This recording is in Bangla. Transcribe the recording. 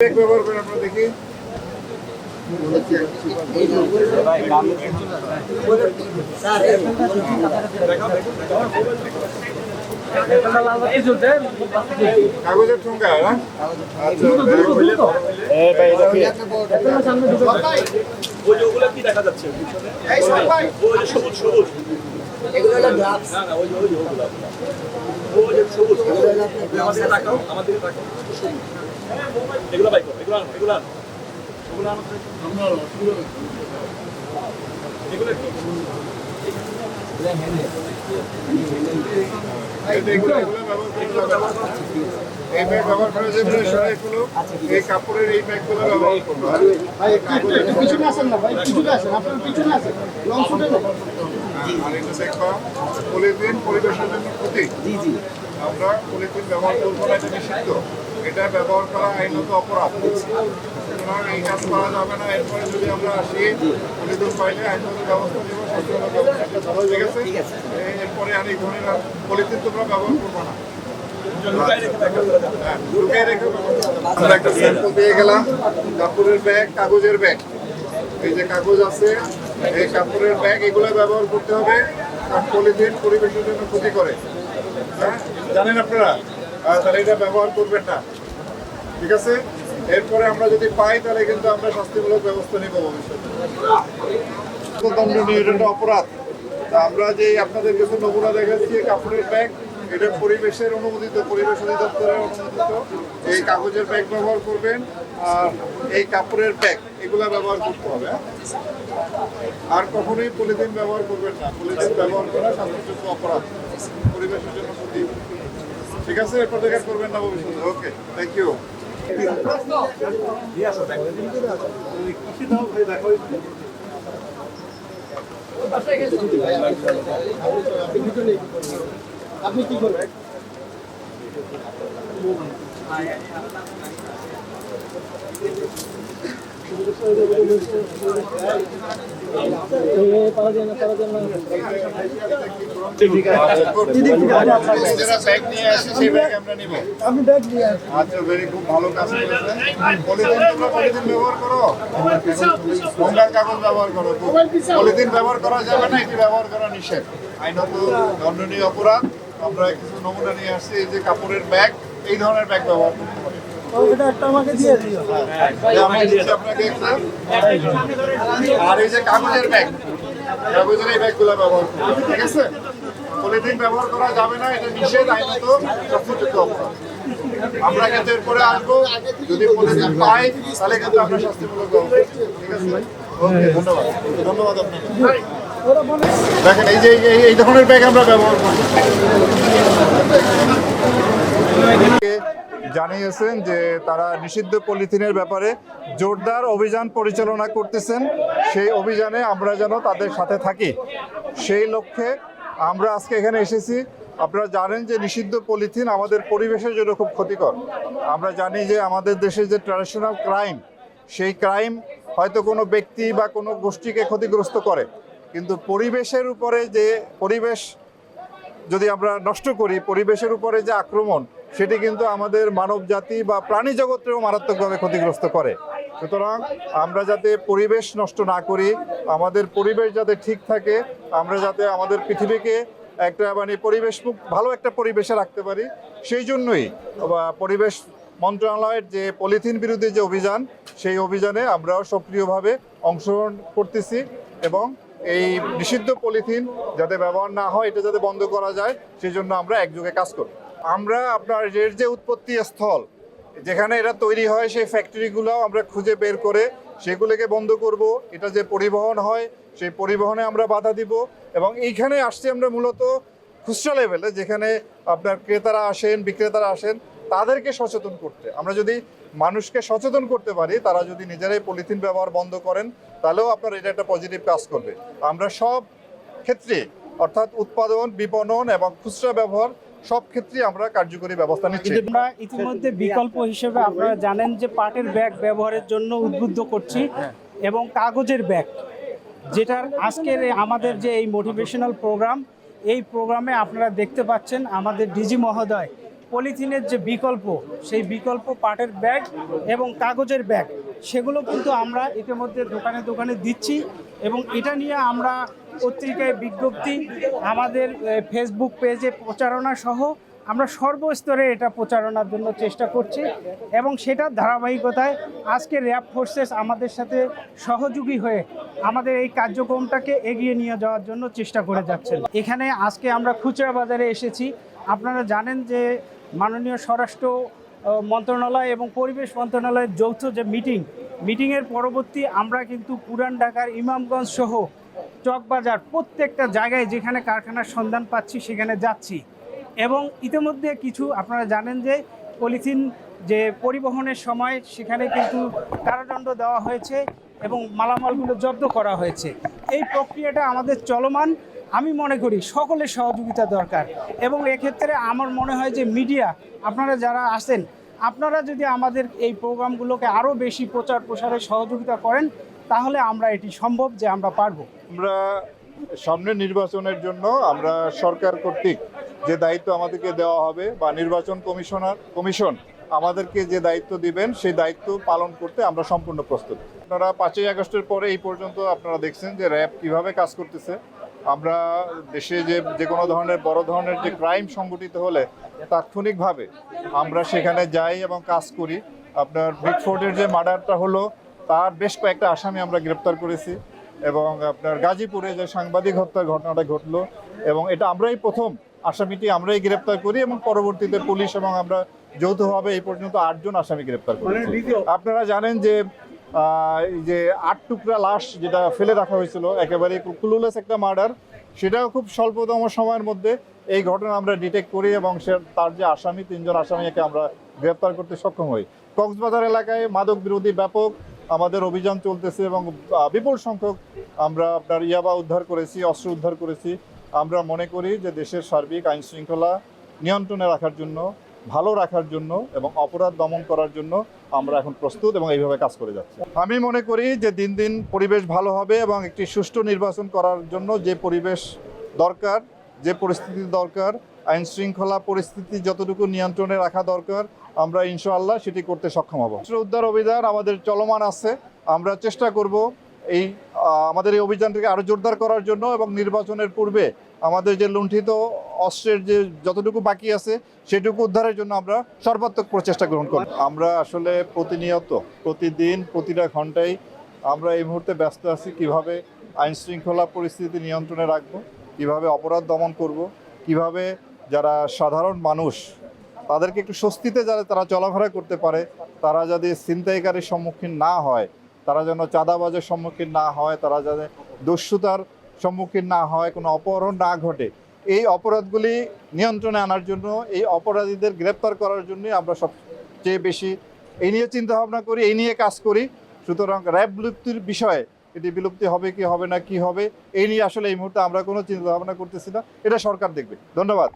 ব্যবহার করেন দেখি। কাগজের হ্যাঁ? আচ্ছা ওই যে ওগুলো কি? দেখা যাচ্ছে? সবুজ সবুজ। না না ওই ওই ওগুলো। ওই সবুজ আমাদের এগুলো বাইকো এগুলো আনো এগুলো আনো। ওগুলো আনো এগুলো কি এগুলো এগুলো ব্যবহার করতে হবে না। এই ব্যাগ ব্যবহার করা যাবে না, সরাইগুলো এই কাপড়ের এই ব্যাগগুলো ব্যবহার করব পিছনে আসেন না ভাই পিছনে আসেন আপনার পিছনে আসেন লং শুটে আর এটা দেখবা পলিথিন পরিবেশের জন্য ক্ষতি আমরা পলিথিন ব্যবহার করব না এটা নিষিদ্ধ। এটা ব্যবহার করা আইনত অপরাধ। সুতরাং এই কাজ করা যাবে না। এরপরে যদি আমরা আসি পলিথিন পাইলে আইনত ব্যবস্থা নেব ব্যবস্থা ঠিক আছে? এরপরে আর এই ধরনের আর পলিথিন তোমরা ব্যবহার করব না। হ্যাঁ। আমরা একটা স্যাম্পল পেয়ে গেলাম কাপড়ের ব্যাগ কাগজের ব্যাগ। এই যে কাগজ আছে এই কাপড়ের ব্যাগ এগুলো ব্যবহার করতে হবে। কারণ পলিথিন পরিবেশের জন্য ক্ষতি করে। হ্যাঁ? জানেন আপনারা? আহ, তাহলে এটা ব্যবহার করবেন না। ঠিক আছে? এরপরে আমরা যদি পাই, তাহলে কিন্তু আমরা শাস্তিমূলক ব্যবস্থা নিব ভবিষ্যতে। দণ্ডনীয় এটা অপরাধ। তা আমরা যে আপনাদের কিছু নমুনা দেখাচ্ছি কাপড়ের ব্যাগ, এটা পরিবেশের অনুমোদিত, পরিবেশ অধিদপ্তরের অনুমোদিত। এই কাগজের ব্যাগ ব্যবহার করবেন, আর এই কাপড়ের ব্যাগ, এগুলা ব্যবহার করতে হবে হ্যাঁ? আর কখনোই পলিথিন ব্যবহার করবেন না। পলিথিন ব্যবহার করা শাস্তিযোগ্য অপরাধ, পরিবেশের জন্য ক্ষতি। ঠিক আছে? এরপর দেখা করবেন না ভবিষ্যতে। ওকে থ্যাংক ইউ আপনি কি করবেন আচ্ছা পলিথিন ব্যবহার করো? ব্যবহার করো। পলিথিন ব্যবহার করা যাবে না, এটি ব্যবহার করা নিষেধ। আইনত দণ্ডনীয় অপরাধ। আমরা কিছু নমুনা নিয়ে আসছি, এই যে কাপড়ের ব্যাগ, এই ধরনের ব্যাগ ব্যবহার করতে আর এই যে কাগজের ব্যাগ কাগজের এই ব্যাগগুলো ব্যবহার করব ঠিক আছে? পলিথিন ব্যবহার করা যাবে না, এটা নিষেধ আমরা কিন্তু এরপরে আসব। যদি পলিথিন পাই, তাহলে কিন্তু আমরা শাস্তিমূলক। ঠিক আছে? ওকে ধন্যবাদ। ধন্যবাদ আপনাকে। দেখেন, এই যে, এই- ধরনের ব্যাগ আমরা ব্যবহার করব জানিয়েছেন যে তারা নিষিদ্ধ পলিথিনের ব্যাপারে জোরদার অভিযান পরিচালনা করতেছেন। সেই অভিযানে আমরা যেন তাদের সাথে থাকি। সেই লক্ষ্যে আমরা আজকে এখানে এসেছি। আপনারা জানেন যে নিষিদ্ধ পলিথিন আমাদের পরিবেশের জন্য খুব ক্ষতিকর। আমরা জানি যে আমাদের দেশে যে ট্র্যাডিশনাল ক্রাইম সেই ক্রাইম হয়তো কোনো ব্যক্তি বা কোনো গোষ্ঠীকে ক্ষতিগ্রস্ত করে। কিন্তু পরিবেশের উপরে যে পরিবেশ যদি আমরা নষ্ট করি, পরিবেশের উপরে যে আক্রমণ, সেটি কিন্তু আমাদের মানব জাতি বা প্রাণী জগতেও মারাত্মকভাবে ক্ষতিগ্রস্ত করে। সুতরাং আমরা যাতে পরিবেশ নষ্ট না করি, আমাদের পরিবেশ যাতে ঠিক থাকে, আমরা যাতে আমাদের পৃথিবীকে একটা মানে পরিবেশ ভালো একটা পরিবেশে রাখতে পারি, সেই জন্যই পরিবেশ মন্ত্রণালয়ের যে পলিথিন বিরোধী যে অভিযান, সেই অভিযানে আমরাও সক্রিয়ভাবে অংশগ্রহণ করতেছি এবং এই নিষিদ্ধ পলিথিন যাতে ব্যবহার না হয়, এটা যাতে বন্ধ করা যায় সেই জন্য আমরা একযোগে কাজ করি। আমরা আপনার এর যে উৎপত্তি স্থল, যেখানে এটা তৈরি হয়, সেই ফ্যাক্টরিগুলো আমরা খুঁজে বের করে সেগুলোকে বন্ধ করব। এটা যে পরিবহন হয়, সেই পরিবহনে আমরা বাধা দিব এবং এইখানে আসছি আমরা মূলত খুচরা লেভেলে যেখানে আপনার ক্রেতারা আসেন, বিক্রেতারা আসেন তাদেরকে সচেতন করতে। আমরা যদি মানুষকে সচেতন করতে পারি, তারা যদি নিজেরাই পলিথিন ব্যবহার বন্ধ করেন, তাহলেও আপনার এটা একটা পজিটিভ কাজ করবে। আমরা সব ক্ষেত্রে, অর্থাৎ উৎপাদন, বিপণন এবং খুচরা ব্যবহার, সব ক্ষেত্রে আমরা কার্যকরী ব্যবস্থা নিচ্ছি। আমরা ইতিমধ্যে বিকল্প হিসেবে আপনারা জানেন যে পাটের ব্যাগ ব্যবহারের জন্য উদ্বুদ্ধ করছি এবং কাগজের ব্যাগ, যেটার আজকের আমাদের যে এই মোটিভেশনাল প্রোগ্রাম এই প্রোগ্রামে আপনারা দেখতে পাচ্ছেন আমাদের ডিজি মহোদয় পলিথিনের যে বিকল্প, সেই বিকল্প পাটের ব্যাগ এবং কাগজের ব্যাগ, সেগুলো কিন্তু আমরা ইতিমধ্যে দোকানে দোকানে দিচ্ছি এবং এটা নিয়ে আমরা পত্রিকায় বিজ্ঞপ্তি, আমাদের ফেসবুক পেজে প্রচারণা সহ আমরা সর্বস্তরে এটা প্রচারণার জন্য চেষ্টা করছি এবং সেটার ধারাবাহিকতায় আজকে র্যাব ফোর্সেস আমাদের সাথে সহযোগী হয়ে আমাদের এই কার্যক্রমটাকে এগিয়ে নিয়ে যাওয়ার জন্য চেষ্টা করে যাচ্ছেন। এখানে আজকে আমরা খুচরা বাজারে এসেছি। আপনারা জানেন যে মাননীয় স্বরাষ্ট্র মন্ত্রণালয় এবং পরিবেশ মন্ত্রণালয়ের যৌথ যে মিটিং, মিটিংয়ের পরবর্তী আমরা কিন্তু পুরান ঢাকার ইমামগঞ্জ সহ চকবাজার প্রত্যেকটা জায়গায় যেখানে কারখানার সন্ধান পাচ্ছি সেখানে যাচ্ছি। এবং ইতিমধ্যে কিছু আপনারা জানেন যে পলিথিন যে পরিবহনের সময় সেখানে কিন্তু কারাদণ্ড দেওয়া হয়েছে এবং মালামালগুলো জব্দ করা হয়েছে। এই প্রক্রিয়াটা আমাদের চলমান। আমি মনে করি সকলের সহযোগিতা দরকার। এবং এক্ষেত্রে আমার মনে হয় যে মিডিয়া, আপনারা যারা আছেন, আপনারা যদি আমাদের এই প্রোগ্রামগুলোকে আরও বেশি প্রচার প্রসারে সহযোগিতা করেন, তাহলে আমরা এটি সম্ভব যে আমরা পারব। আমরা সামনে নির্বাচনের জন্য আমরা সরকার কর্তৃক যে দায়িত্ব আমাদেরকে দেওয়া হবে বা নির্বাচন কমিশনার, কমিশন আমাদেরকে যে দায়িত্ব দিবেন, সেই দায়িত্ব পালন করতে আমরা সম্পূর্ণ প্রস্তুত। আপনারা পাঁচই আগস্টের পরে এই পর্যন্ত আপনারা দেখছেন যে র্যাব কীভাবে কাজ করতেছে। আমরা দেশে যে যে কোনো ধরনের বড় ধরনের যে ক্রাইম সংগঠিত হলে তাৎক্ষণিকভাবে আমরা সেখানে যাই এবং কাজ করি। আপনার ব্রিকফোর্ডের যে মার্ডারটা হলো, তার বেশ কয়েকটা আসামি আমরা গ্রেপ্তার করেছি এবং আপনার গাজীপুরে যে সাংবাদিক হত্যার ঘটনাটা ঘটলো এবং এটা আমরাই প্রথম আসামিটি আমরাই গ্রেপ্তার করি এবং পরবর্তীতে পুলিশ এবং আমরা যৌথভাবে এই পর্যন্ত আটজন আসামি গ্রেপ্তার করেছি। আপনারা জানেন যে এই যে আট টুকরা লাশ যেটা ফেলে রাখা হয়েছিল, একেবারে ক্লুলেস একটা মার্ডার সেটাও খুব স্বল্পতম সময়ের মধ্যে এই ঘটনা আমরা ডিটেক্ট করি এবং সে তার যে আসামি, তিনজন আসামিকে আমরা গ্রেপ্তার করতে সক্ষম হই। কক্সবাজার এলাকায় মাদক বিরোধী ব্যাপক আমাদের অভিযান চলতেছে এবং বিপুল সংখ্যক আমরা আপনার ইয়াবা উদ্ধার করেছি, অস্ত্র উদ্ধার করেছি। আমরা মনে করি যে দেশের সার্বিক আইন শৃঙ্খলা নিয়ন্ত্রণে রাখার জন্য ভালো রাখার জন্য এবং অপরাধ দমন করার জন্য আমরা এখন প্রস্তুত এবং এইভাবে কাজ করে যাচ্ছি। আমি মনে করি যে দিন দিন পরিবেশ ভালো হবে এবং একটি সুষ্ঠু নির্বাচন করার জন্য যে পরিবেশ দরকার, যে পরিস্থিতি দরকার, আইন শৃঙ্খলা পরিস্থিতি যতটুকু নিয়ন্ত্রণে রাখা দরকার, আমরা ইনশাআল্লাহ সেটি করতে সক্ষম হব। উদ্ধার অভিযান আমাদের চলমান আছে। আমরা চেষ্টা করব এই আমাদের এই অভিযানটিকে আরও জোরদার করার জন্য এবং নির্বাচনের পূর্বে আমাদের যে লুণ্ঠিত অস্ত্রের যে যতটুকু বাকি আছে, সেটুকু উদ্ধারের জন্য আমরা সর্বাত্মক প্রচেষ্টা গ্রহণ করব। আমরা আসলে প্রতিনিয়ত, প্রতিদিন, প্রতিটা ঘন্টায় আমরা এই মুহূর্তে ব্যস্ত আছি, কীভাবে আইন শৃঙ্খলা পরিস্থিতি নিয়ন্ত্রণে রাখব, কীভাবে অপরাধ দমন করব, কীভাবে যারা সাধারণ মানুষ, তাদেরকে একটু স্বস্তিতে যাতে তারা চলাফেরা করতে পারে, তারা যাতে ছিনতাইকারীর সম্মুখীন না হয়, তারা যেন চাঁদাবাজের সম্মুখীন না হয়, তারা যাতে দস্যুতার সম্মুখীন না হয়, কোনো অপহরণ না ঘটে, এই অপরাধগুলি নিয়ন্ত্রণে আনার জন্য, এই অপরাধীদের গ্রেপ্তার করার জন্যই আমরা সবচেয়ে বেশি এই নিয়ে চিন্তাভাবনা করি, এই নিয়ে কাজ করি। সুতরাং র্যাব বিলুপ্তির বিষয়ে এটি বিলুপ্তি হবে কি হবে না, কি হবে, এই নিয়ে আসলে এই মুহূর্তে আমরা কোনো চিন্তাভাবনা করতেছি না। এটা সরকার দেখবে। ধন্যবাদ।